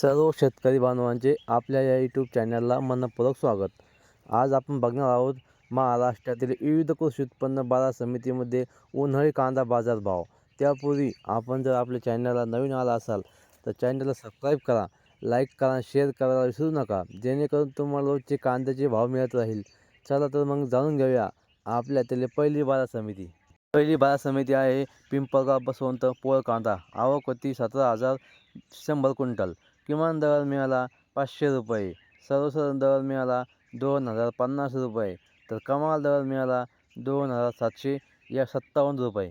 सर्व शेतकरी बांधवांचे आपल्या या यूट्यूब चॅनलला मनपूर्वक स्वागत. आज आपण बघणार आहोत महाराष्ट्रातील विविध कृषी उत्पन्न बाजार समितीमध्ये उन्हाळी कांदा बाजार भाव. त्यापूर्वी आपण जर आपल्या चॅनलला नवीन आला असाल तर चॅनलला सबस्क्राईब करा लाईक करा शेअर करायला विसरू नका. जेणेकरून तुम्हाला रोजचे कांद्याचे भाव मिळत राहील. चला तर मग जाणून घेऊया आपल्यातील पहिली बाजार समिती. पहिली बाजार समिती आहे पिंपळगाव बसवंत पोळ कांदा आवक होती सतरा हजार शंभर क्विंटल. किमान दर मिळाला पाचशे रुपये सर्वसाधारण दर मिळाला दोन हजार पन्नास रुपये तर कमाल दर मिळाला दोन हजार सातशे या सत्तावन्न रुपये.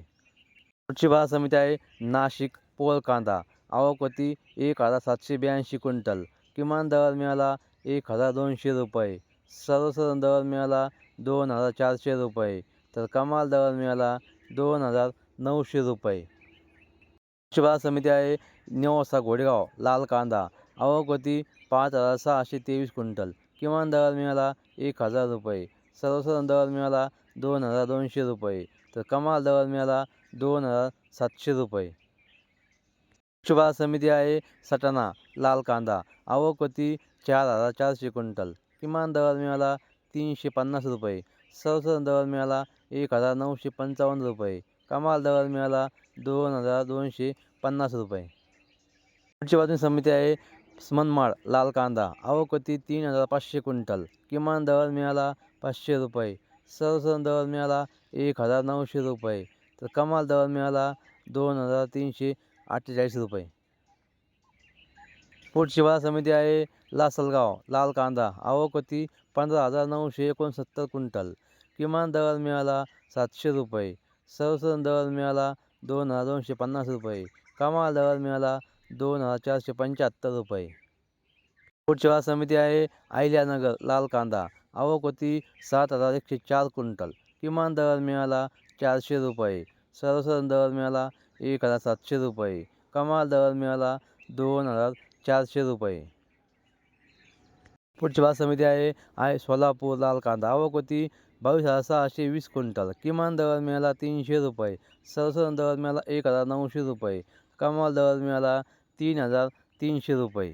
पुढची बाजार समिती आहे नाशिक पोल कांदा आवक होती एक हजार सातशे ब्याऐंशी क्विंटल किमान दर मिळाला एक हजार दोनशे रुपये सर्वसाधारण दर मिळाला दोन हजार चारशे रुपये तर कमाल दर मिळाला दोन हजार नऊशे रुपये. स्वच्छ भारत समिती आहे. नेवासा घोडेगाव लाल कांदा. आवक होती पाच हजार सहाशे तेवीस क्विंटल. किमान दर मिळाला एक हजार रुपये. सर्वसाधारण दर मिळाला दोन हजार दोनशे रुपये. तर कमाल दर मिळाला दोन हजार सातशे रुपये. स्वच्छ भारत समिती आहे सटाणा लाल कांदा. आवक होती चार हजार चारशे क्विंटल. किमान दर मिळाला तीनशे पन्नास रुपये. सर्वसाधारण दर मिळाला एक हजार नऊशे पंचावन्न रुपये. कमाल दर मिळाला दोन हजार दोनशे पन्नास रुपये. पुढची बातमी समिती आहे मनमाड लाल कांदा. अवकती तीन हजार पाचशे क्विंटल. किमान दर मिळाला पाचशे रुपये. सरसरण दर मिळाला एक हजार नऊशे रुपये. तर कमाल दर मिळाला दोन हजार तीनशे अठ्ठेचाळीस रुपये. पुढची बाजार समिती आहे लासलगाव लाल कांदा. अवकती पंधरा हजार नऊशे एकोणसत्तर क्विंटल. किमान दर मिळाला सातशे रुपये. सर्वसाधारण दर मिळाला दोन हजार दोनशे पन्नास रुपये. कमाल दर मिळाला दोन हजार चारशे पंच्याहत्तर रुपये. पुढची बाजार समिती आहे अहिल्यानगर लाल कांदा आवक होती सात हजार एकशे चार क्विंटल. किमान दर मिळाला चारशे रुपये. सर्वसाधारण दर मिळाला एक हजार सातशे रुपये. कमाल दर मिळाला दोन हजार चारशे रुपये. पुढची बाजार समिती आहे आहे सोलापूर लाल कांदा आवक होती बावीस हजार सहाशे वीस क्विंटल किमान दर मिळाला तीनशे रुपये सरसरण दर मिळाला एक हजार नऊशे रुपये कमाल दर मिळाला तीन हजार तीनशे रुपये.